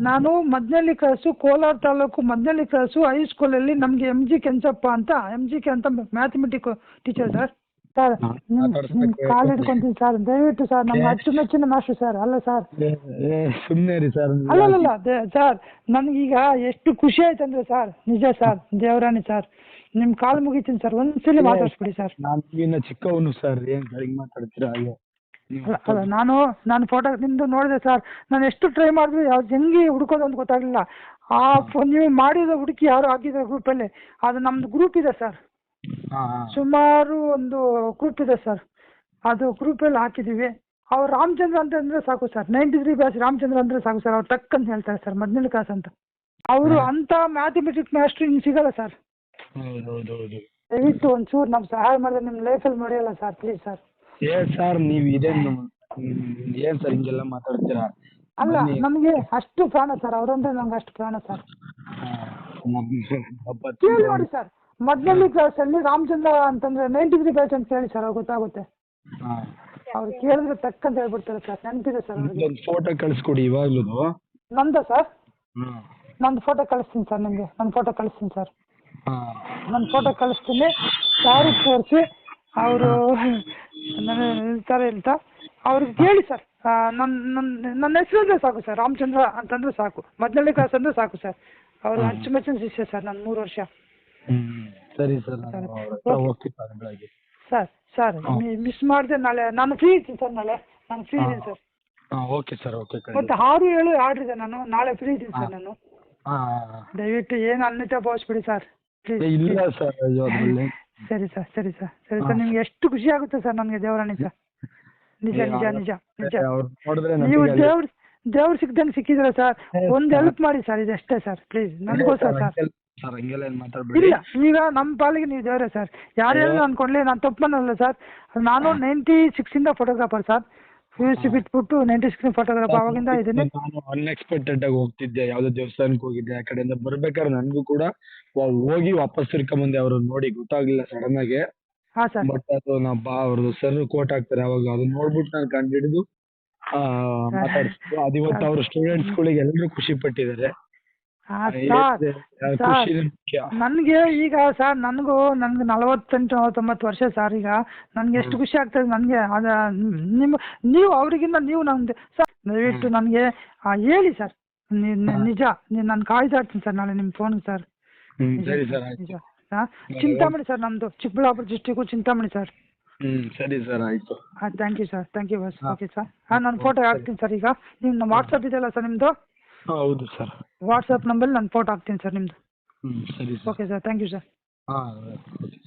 ನಾನು Madnalli cross Kolar taluk Madnalli cross ಹೈಸ್ಕೂಲಲ್ಲಿ ನಮಗೆ ಎಂ ಜಿ ಕೆಂಚಪ್ಪ ಅಂತ ಎಂ ಜಿ ಕೆ ಅಂತ mathematic teacher sir sir call ನಿಮ್ಮ ಹಿಡ್ಕೊಂತೀನಿ ಸರ್ ದಯವಿಟ್ಟು ಸರ್ ನಮ್ಮ ಅಚ್ಚುಮೆಚ್ಚಿನ ಮಾಸ್ಟರ್ ಸರ್ ಅಲ್ಲ ಸರ್ ಸುಮ್ಮನೆ ರೀ ಸರ್ ಅಲ್ಲ ಅಲ್ಲ ಸರ್ ನನಗೀಗ ಎಷ್ಟು ಖುಷಿ ಆಯ್ತು ಅಂದ್ರೆ ಸರ್ ನಿಜ ಸರ್ ದೇವರಾಣಿ ಸರ್ ನಿಮ್ಮ ಕಾಲ್ ಮುಗಿತೀನಿ ಸರ್ ಒಂದ್ಸಲಿ ಮಾತಾಡಿಸ್ಬಿಡಿ ಸರ್ ನಾನು ಇನ್ನ ಚಿಕ್ಕವನು ಸರ್ ಏನ್ ಸರ್ ಹಿಂಗ್ ಮಾತಾಡ್ತೀರಾ ಅಯ್ಯೋ ಅಲ್ಲ ಅಲ್ಲ ನಾನು ನಾನು ಫೋಟೋ ನಿಮ್ಮದು ನೋಡಿದೆ ಸರ್ ನಾನು ಎಷ್ಟು ಟ್ರೈ ಮಾಡಿದ್ರು ಯಾವ್ದು ಹೆಂಗೆ ಹುಡುಕೋದು ಅಂತ ಗೊತ್ತಾಗಲಿಲ್ಲ. ಆ ನೀವು ಮಾಡಿದ ಹುಡುಕಿ ಯಾರು ಹಾಕಿದ್ರೆ ಗ್ರೂಪಲ್ಲಿ ಅದು ನಮ್ಮದು ಗ್ರೂಪ್ ಇದೆ ಸರ್ ಸುಮಾರು ಒಂದು ಗ್ರೂಪ್ ಇದೆ ಸರ್ ಅದು ಗ್ರೂಪಲ್ಲಿ ಹಾಕಿದ್ದೀವಿ. ಅವ್ರು ರಾಮಚಂದ್ರ ಅಂತ ಅಂದರೆ ಸಾಕು sir ninety three batch Ramachandra ಅಂದರೆ ಸಾಕು ಸರ್ ಅವ್ರು ಟಕ್ ಅಂತ ಹೇಳ್ತಾರೆ ಸರ್ ಮೊದಲನೇ ಕ್ಲಾಸ್ ಅಂತ. ಅವರು ಅಂಥ ಮ್ಯಾಥಮೆಟಿಕ್ಸ್ ಮ್ಯಾಸ್ಟ್ರಿ ಹಿಂಗೆ ಸಿಗಲ್ಲ ಸರ್ ದಯವಿಟ್ಟು ಒಂಚೂರು ನಮ್ಮ ಸಹಾಯ ಮಾಡಿದ್ರೆ ನಿಮ್ಮ ಲೈಫಲ್ಲಿ ಮರೆಯಲ್ಲ ಸರ್ ಪ್ಲೀಸ್ ಸರ್ ಏನ್ ಸರ್ ನೀವ್ ಇದೇನು ಏನ್ ಸರ್ ಹಿಂಗೆಲ್ಲ ಮಾತಾಡ್ತೀರಾ? ಅಲ್ಲ ನಮ್ಗೆ ನಮಗೆ ಅಷ್ಟು ಪ್ರಾಣ ಸರ್ ಅವರಂದ್ರೆ ನಮ್ಗೆ ಅಷ್ಟು ಪ್ರಾಣ ಸರ್ ಕೇಳಿ ನೋಡಿ ಸರ್ ಮೊದಲನೇ ಕಳ್ಸಲ್ಲಿ ರಾಮಚಂದ್ರ ಅಂತಂದ್ರೆ ನೈಂಟಿ ತ್ರೀ ಬ್ಯಾಚ್ ಅಂತ ಹೇಳಿ ಸರ್ ಅವ್ರಿಗೆ ಗೊತ್ತಾಗುತ್ತೆ. ಹಾ. ಅವ್ರು ಕೇಳಿದ್ರೆ ಟಕ್ ಅಂತ ಹೇಳ್ಬಿಡ್ತಾರೆ ಸರ್ ನೆನಪಿದೆ ಸರ್ ಅವ್ರಿಗೆ. ಒಂದು ಫೋಟೋ ಕಳಿಸ್ಕೊಡಿ ಇವಾಗ್ಲೂ ನಂದ ಸರ್ ನಂದು ಫೋಟೋ ಕಳಿಸ್ತೀನಿ ಸರ್ ನಿಮಗೆ ನನ್ನ ಫೋಟೋ ಕಳಿಸ್ತೀನಿ ಸರ್ ಹಾ. ನನ್ನ ಫೋಟೋ ಕಳಿಸ್ತೀನಿ ಸಾರಿ ತೋರಿಸಿ ಅವರು ನನ್ನ ಹೇಳಿ ಅಂತ ಅವ್ರಿಗೆ ಕೇಳಿ ಸರ್. ನನ್ನ ನನ್ನ ನನ್ನ ಹೆಸರು ಅಂದರೆ ಸಾಕು ಸರ್ ರಾಮಚಂದ್ರ ಅಂತಂದ್ರೆ ಸಾಕು. ಮೊದಲನೇ ಕ್ಲಾಸ್ ಅಂದ್ರೆ ಸಾಕು ಸರ್. ಅವರು ಅಚ್ಚುಮೆಚ್ಚಿನ ಶಿಷ್ಯ ಸರ್ ನಾನು ಮೂರು ವರ್ಷ. ಸರಿ sir sir sir sir miss ಮಾಡಿದೆ ನಾಳೆ ನಾನು ಫ್ರೀ ಇರ್ತೀನಿ ಸರ್ ನಾಳೆ. ನಾನು ಫ್ರೀ ಇದ್ದೀನಿ ಸರ್. ಓಕೆ ಸರ್ ಓಕೆ ಮತ್ತೆ ಆರು ಏಳು ಆರ್ಡ್ರ್ ಇದೆ ನಾನು. ನಾಳೆ ಫ್ರೀ ಇದ್ದೀನಿ ಸರ್ ನಾನು. ದಯವಿಟ್ಟು ಏನು ಅನ್ಯತಾ ಭಾವಿಸ್ಬಿಡಿ ಸರ್. ಇಲ್ಲ ಸರ್ ಸರಿ ಸರ್ ಸರಿ ಸರ್ ಸರಿ ಸರ್ ನಿಮ್ಗೆ ಎಷ್ಟು ಖುಷಿ ಆಗುತ್ತೆ ಸರ್ ನನಗೆ ದೇವರಾಣಿ ಸರ್. ನಿಜ ನಿಜ ನಿಜ ನಿಜ. ನೀವು ದೇವ್ರು ದೇವ್ರ ಸಿಕ್ದಂಗೆ ಸಿಕ್ಕಿದ್ರ ಸರ್ ಒಂದು ಹೆಲ್ಪ್ ಮಾಡಿ ಸರ್ ಇದಷ್ಟೇ ಸರ್ ಪ್ಲೀಸ್. ನನಗೋಸ್ಕರ ಸರ್ ಸರ್. ಹಂಗೆಲ್ಲ ಏನ್ ಮಾತಾಡ್ಬೇಡಿ. ಇಲ್ಲ ಈಗ ನಮ್ಮ ಪಾಲಿಗೆ ನೀವು ದೇವರೇ ಸರ್. ಯಾರ್ಯಾರು ಅನ್ಕೊಂಡ್ಲಿ ನಾನು ತಪ್ಪು ಮಾಡಲ್ಲ ಸರ್. ನಾನು ninety ಸಿಕ್ಸಿಂದ photographer sir. P U C ಬಿಟ್ಬಿಟ್ಟು ನೈಂಟಿ ಸಿಕ್ಸ್ ಫೋಟೋಗ್ರಾಫ್ ಅವಾಗಿಂದ ಇದನ್ನ ನಾನು ಅನ್ಎಕ್ಸ್ಪೆಕ್ಟೆಡ್ ಆಗಿ ಹೋಗ್ತಿದ್ದೆ ಯಾವ್ದೋ ದೇವಸ್ಥಾನಕ್ಕೆ ಹೋಗಿದ್ದೆ ಆ ಕಡೆಯಿಂದ ಬರ್ಬೇಕಾದ್ರೆ ನನ್ಗೂ ಕೂಡ ವ- ಹೋಗಿ ವಾಪಸ್ ತಿರ್ಕೊಂಬಂದೆ ಅವ್ರು ನೋಡಿ ಗೊತ್ತಾಗ್ಲಿಲ್ಲ ಸಡನ್ ಆಗಿ. ಹಾಂ ಸರ್. ಬಟ್ ಅದು ನಾ ಬಾ ಅವ್ರದ್ದು ಸರ್ ಕೋಟ್ ಹಾಕ್ತಾರೆ ಅವಾಗ ಅದನ್ನ ನೋಡ್ಬಿಟ್ಟು ನಾನು ಕಂಡಿಡಿದು ಆ ಮಾತಾಡ್ಸಿದ್ದು ಅದು ಇವತ್ತು ಅವ್ರ ಸ್ಟೂಡೆಂಟ್ಸ್ ಗಳಿಗೆ ಎಲ್ಲರೂ ಖುಷಿ ಪಟ್ಟಿದ್ದಾರೆ. ಹಾಂ ಸರ್ ಸರ್. ನನಗೆ ಈಗ ಸರ್ ನನಗೂ ನನಗೆ ನಲವತ್ತೆಂಟು ನಲವತ್ತೊಂಬತ್ತು ವರ್ಷ ಸರ್ ಈಗ. ನನಗೆ ಎಷ್ಟು ಖುಷಿ ಆಗ್ತದೆ ನನಗೆ. ಅದ ನಿಮ್ ನೀವು ಅವರಿಗಿಂತ ನೀವು ನಮ್ದು. ಸರ್ ದಯವಿಟ್ಟು ನನಗೆ ಹೇಳಿ ಸರ್. ನಿಜ ನಾನು ಕಾಯ್ದಾಡ್ತೀನಿ ಸರ್ ನಾಳೆ ನಿಮ್ಮ ಫೋನ್ ಸರ್. ಸರಿ ಸರ್ ನಿಜ. ಹಾಂ? ಚಿಂತಾಮಣಿ ಸರ್ ನಮ್ಮದು ಚಿಕ್ಕಬಳ್ಳಾಪುರ ಡಿಸ್ಟಿಕ್ಕು ಚಿಂತಾಮಣಿ ಸರ್. ಹ್ಮ್ ಸರಿ ಸರ್ ಆಯ್ತು. ಹಾಂ thank you sir thank you bus. Okay sir ಹಾಂ ನಾನು ಫೋಟೋ ಹಾಕ್ತೀನಿ ಸರ್ ಈಗ. ನಿಮ್ಮ ವಾಟ್ಸಪ್ ಇದೆಯಲ್ಲ ಸರ್ ನಿಮ್ಮದು ಹೌದು ಸರ್ ವಾಟ್ಸಪ್ ನಂಬರ್ ನಾನು ಫೋಟೋ ಹಾಕ್ತೀನಿ ಸರ್ ನಿಮ್ಮದು ಹ್ಮ್ ಸರಿ sir okay sir thank you sir ಹಾಂ ಓಕೆ